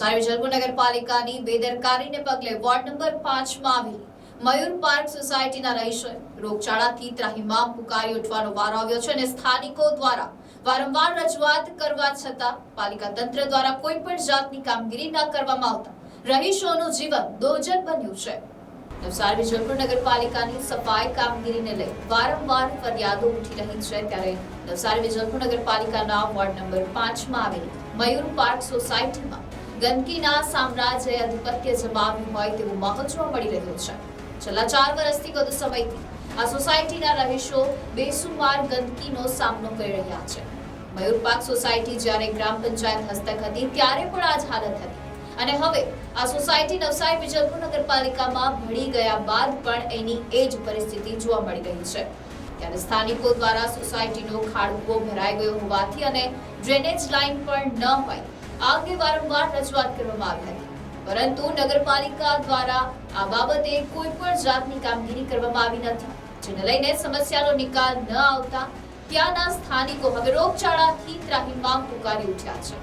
નવસારી જલપુર નગરપાલિકાની બેદરકારીને પગલે ward number પાંચમાં આવેલી મયુર પાર્ક સોસાયટીના રહીશોએ રોગચાળાથી ત્રાહિમામ પુકારી ઉઠવાનો વારો આવ્યો છે અને સ્થાનિકો દ્વારા વારંવાર રજૂઆત કરવા છતાં પાલિકા તંત્ર દ્વારા કોઈ પણ જાતની કામગીરી ન કરવામાં આવતા રહીશોનું જીવન દોજન બન્યું છે. નવસારી વિજલપુર નગરપાલિકાની સફાઈ કામગીરીને લઈ વારંવાર ફરિયાદો ઉઠી રહી છે ત્યારે નવસારી વિજલપુર નગરપાલિકાના વોર્ડ નંબર પાંચમાં આવેલી મયુર પાર્ક સોસાયટીમાં ગંદકીના સામ્રાજ્ય આધિપત્ય જમાવ્યું હોય તેવું માહોલ જોવા મળી રહ્યો છે. છેલ્લા ચાર વર્ષથી વધુ સમયથી આ સોસાયટીના રહીશો બેસુમાર ગંદકીનો સામનો કરી રહ્યા છે. મયુર પાર્ક સોસાયટી જ્યારે ગ્રામ પંચાયત હસ્તક હતી, ત્યારે પણ આ જ હાલત હતી. અને હવે આ સોસાયટી નવસારી વિજલપુર નગરપાલિકામાં ભળી ગયા બાદ પણ એની એ જ પરિસ્થિતિ જોવા મળી રહી છે. ત્યારે સ્થાનિકો દ્વારા સોસાયટીનો ખાડકુઓ ભરાઈ ગયો હોવાથી અને ડ્રેનેજ લાઇન પણ ન હોય આ વારંવાર રજૂઆત કરવામાં આવી હતી. પરંતુ નગરપાલિકા દ્વારા આ બાબતે કોઈ પણ જાતની કામગીરી કરવામાં આવી નથી, જેને લઈને સમસ્યાનો નિકાલ ન આવતા ત્યાંના સ્થાનિકો હવે રોગચાળાથી ત્રાહિમામ પુકારી ઉઠ્યા છે.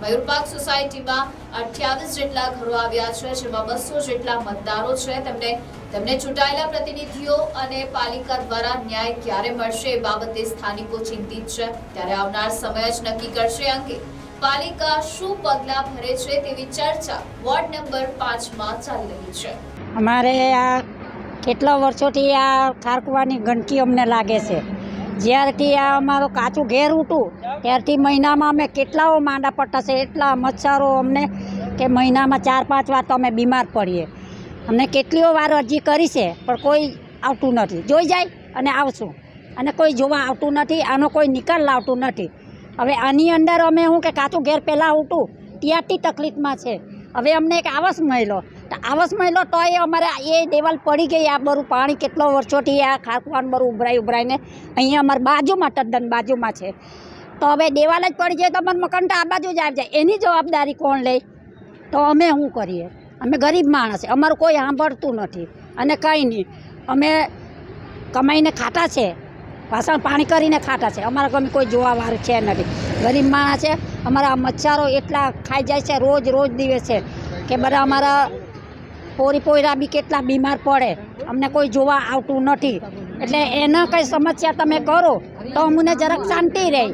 મયુરપાક સોસાયટીમાં અઠ્યાવીસ જેટલા ઘરો આવ્યા છે, જેમાં બસો જેટલા મતદારો છે. તેમને તેમને ચૂંટાયેલા પ્રતિનિધિઓ અને પાલિકા દ્વારા ન્યાય ક્યારે મળશે એ બાબતે સ્થાનિકો ચિંતિત છે. ત્યારે આવનાર સમય જ નક્કી કરશે અંગે પાલિકા શું પગલાં ભરે છે તેવી ચર્ચા વોર્ડ નંબર પાંચમાં ચાલી રહી છે. અમારે આ કેટલા વર્ષોથી આ ખારકવાની ગંદકી અમને લાગે છે. જ્યારથી આ અમારો કાચું ઘેર ઉઠું ત્યારથી મહિનામાં અમે કેટલાઓ માંડા પડતા છે, એટલા મચ્છરો અમને કે મહિનામાં ચાર, પાંચ વાર તો અમે બીમાર પડીએ. અમને કેટલીઓ વાર અરજી કરી છે, પણ કોઈ આવતું નથી. જોઈ જાય અને આવશું. અને કોઈ જોવા આવતું નથી, આનો કોઈ નિકાલ લાવતું નથી. હવે આની અંદર અમે હું કે કાચું ઘેર પહેલાં ઉઠું ત્યાંથી તકલીફમાં છે. હવે અમને એક આવાસ મળ્યો. તો આવાસ મળ્યો તોય અમારે એ દેવાલ પડી ગઈ આ બરું પાણી કેટલો વર્ષોથી આ ખાખવાનું બરું ઉભરાઈ ઉભરાઈને અહીંયા અમારે બાજુમાં, તદ્દન બાજુમાં છે. તો હવે દેવાલ જ પડી જાય તો અમારે મકાન તો આ બાજુ જ આવી જાય. એની જવાબદારી કોણ લે? તો અમે શું કરીએ? અમે ગરીબ માણસ અમારું કોઈ સાંભળતું નથી. અને કંઈ નહીં. અમે કમાઈને ખાતા છે. વાસણ પાણી કરીને ખાતા છે. અમારા ગમે કોઈ જોવાવાળું છે નથી. ગરીબ માણસ છે. અમારા મચ્છરો એટલા ખાઈ જાય છે, રોજ રોજ દિવસે, કે બધા અમારા પોરી પોયરા બી કેટલા બીમાર પડે. અમને કોઈ જોવા આવતું નથી. એટલે એના કંઈ સમસ્યા તમે કરો, તો અમને જરાક શાંતિ રહે.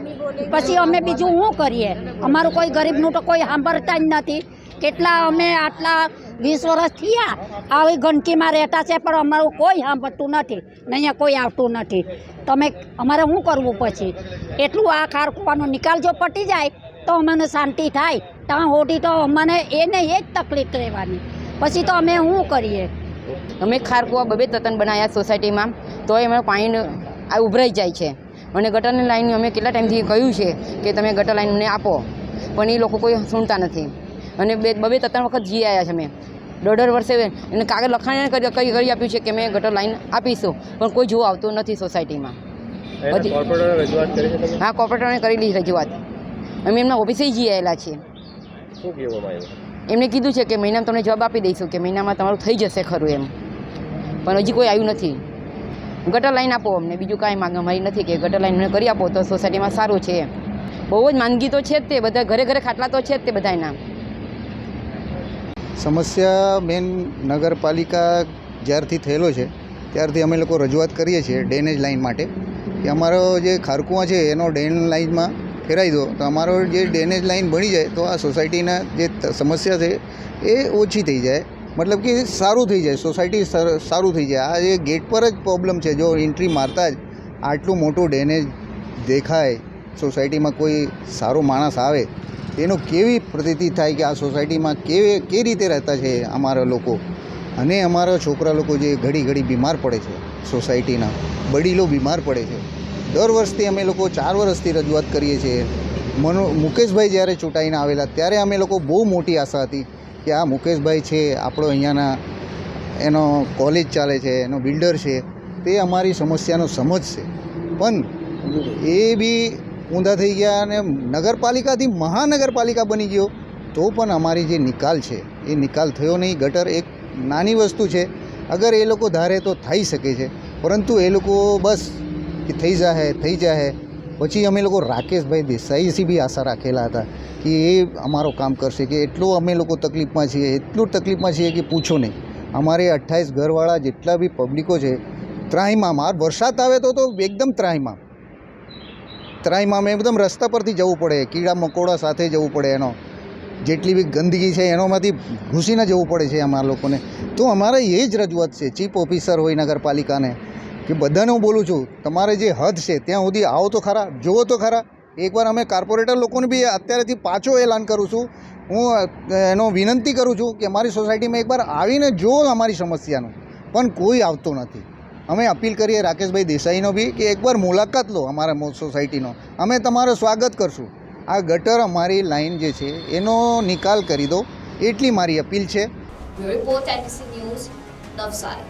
પછી અમે બીજું શું કરીએ? અમારું કોઈ ગરીબનું તો કોઈ સાંભળતા જ નથી. કેટલા અમે આટલા વીસ વર્ષ થયા, આવી ગંદકીમાં રહેતા છે, પણ અમારું કોઈ સાંભળતું નથી અહીંયા કોઈ આવતું નથી. તમે, અમારે શું કરવું પછી? એટલું આ ખારકુવાનો નિકાલ જો પટી જાય, તો અમને શાંતિ થાય. ત્યાં હોટી તો અમને એને એ જ તકલીફ રહેવાની. પછી તો અમે શું કરીએ? અમે ખારકુવા બબે તતન બનાવ્યા સોસાયટીમાં, તો એમાં પાણી આ ઉભરાઈ જાય છે. અને ગટરની લાઈન અમે કેટલા ટાઈમથી કહ્યું છે કે તમે ગટર લાઈનને આપો, પણ એ લોકો કોઈ સુનતા નથી. અને બે બબે ત્રણ વખત જી આવ્યા છે મેં. દોઢ વર્ષે એને કાગળ લખાણ કરી કરી આપ્યું છે કે મેં ગટર લાઈન આપીશું. પણ કોઈ જોવા આવતું નથી સોસાયટીમાં. પછી કોર્પોરેટરને કરી છે હા કોર્પોરેટરને કરેલી રજૂઆત. અમે એમના ઓફિસે જઈ આવેલા છીએ. એમને કીધું છે કે મહિનામાં તમને જવાબ આપી દઈશું કે મહિનામાં તમારું થઈ જશે ખરું એમ. પણ હજી કોઈ આવ્યું નથી. ગટર લાઈન આપો અમને. બીજું કાંઈ માંગ અમારી નથી કે ગટર લાઈન અમને કરી આપો તો સોસાયટીમાં સારું છે બહુ જ માંદગી તો છે જ તે. બધા ઘરે ઘરે ખાટલા તો છે જ તે બધાના સમસ્યા મેન નગરપાલિકા જ્યારથી થયેલો છે, ત્યારથી અમે લોકો રજૂઆત કરીએ છીએ ડ્રેનેજ લાઇન માટે કે અમારો જે ખારકુવા છે, એનો ડ્રેન લાઇનમાં ફેરાઈ દો. તો અમારો જે ડ્રેનેજ લાઇન બની જાય, તો આ સોસાયટીના જે સમસ્યા છે, એ ઓછી થઈ જાય. મતલબ કે સારું થઈ જાય, સોસાયટી સારું થઈ જાય. આ જે ગેટ પર જ પ્રોબ્લેમ છે, જો એન્ટ્રી મારતા જ આટલું મોટું ડ્રેનેજ દેખાય, સોસાયટીમાં કોઈ સારો માણસ આવે એનો કેવી પ્રતીતિ થાય કે આ સોસાયટીમાં કેવી કે રીતે રહેતા છે અમારા લોકો? અને અમારા છોકરા લોકો જે ઘડી ઘડી બીમાર પડે છે સોસાયટીના વડીલો બીમાર પડે છે. દર વર્ષથી અમે લોકો ચાર વર્ષથી રજૂઆત કરીએ છીએ. મનો, મુકેશભાઈ જ્યારે ચૂંટાઈને આવેલા ત્યારે અમે લોકો બહુ મોટી આશા હતી કે આ મુકેશભાઈ છે, આપણો અહીંયાના એનો કોલેજ ચાલે છે, એનો બિલ્ડર છે, તે અમારી સમસ્યાનો સમજશે પણ એ બી ઊંધા થઈ ગયા અને નગરપાલિકાથી મહાનગરપાલિકા બની ગયો, તો પણ અમારી જે નિકાલ છે, એ નિકાલ થયો નહીં. ગટર એક નાની વસ્તુ છે. અગર એ લોકો ધારે તો થઈ શકે છે. પરંતુ એ લોકો બસ કે થઈ જાહે થઈ જાહે. પછી અમે લોકો રાકેશભાઈ દેસાઈથી બી આશા રાખેલા હતા કે એ અમારો કામ કરશે કે એટલું અમે લોકો તકલીફમાં છીએ. એટલું તકલીફમાં છીએ કે પૂછો નહીં. અમારે અઠ્ઠાવીસ ઘરવાળા જેટલા બી પબ્લિકો છે ત્રાહીમાં માર વરસાદ આવે તો તો એકદમ ત્રાહીમાં ત્રાહીમાં અમે એકદમ રસ્તા પરથી જવું પડે, કીડા મકોડા સાથે જવું પડે એનો. જેટલી બી ગંદકી છે એનોમાંથી ઘૂસીને જવું પડે છે અમારા લોકોને. તો અમારે એ જ રજૂઆત છે, ચીફ ઓફિસર હોય નગરપાલિકાને, કે બધાને હું બોલું છું, તમારે જે હદ છે ત્યાં સુધી આવો તો ખરા, જુઓ તો ખરા. એકવાર અમે કોર્પોરેટર લોકોને બી અત્યારેથી પાછો એલાન કરું છું. હું એનો વિનંતી કરું છું કે અમારી સોસાયટીમાં એકવાર આવીને જુઓ અમારી સમસ્યાનું. પણ કોઈ આવતો નથી. અમે અપીલ કરીએ રાકેશભાઈ દેસાઈનો બી કે એકવાર મુલાકાત લો અમારા સોસાયટીનો. અમે તમારું સ્વાગત કરશું. આ ગટર અમારી લાઈન જે છે, એનો નિકાલ કરી દો. એટલી મારી અપીલ છે. Report news Navsari.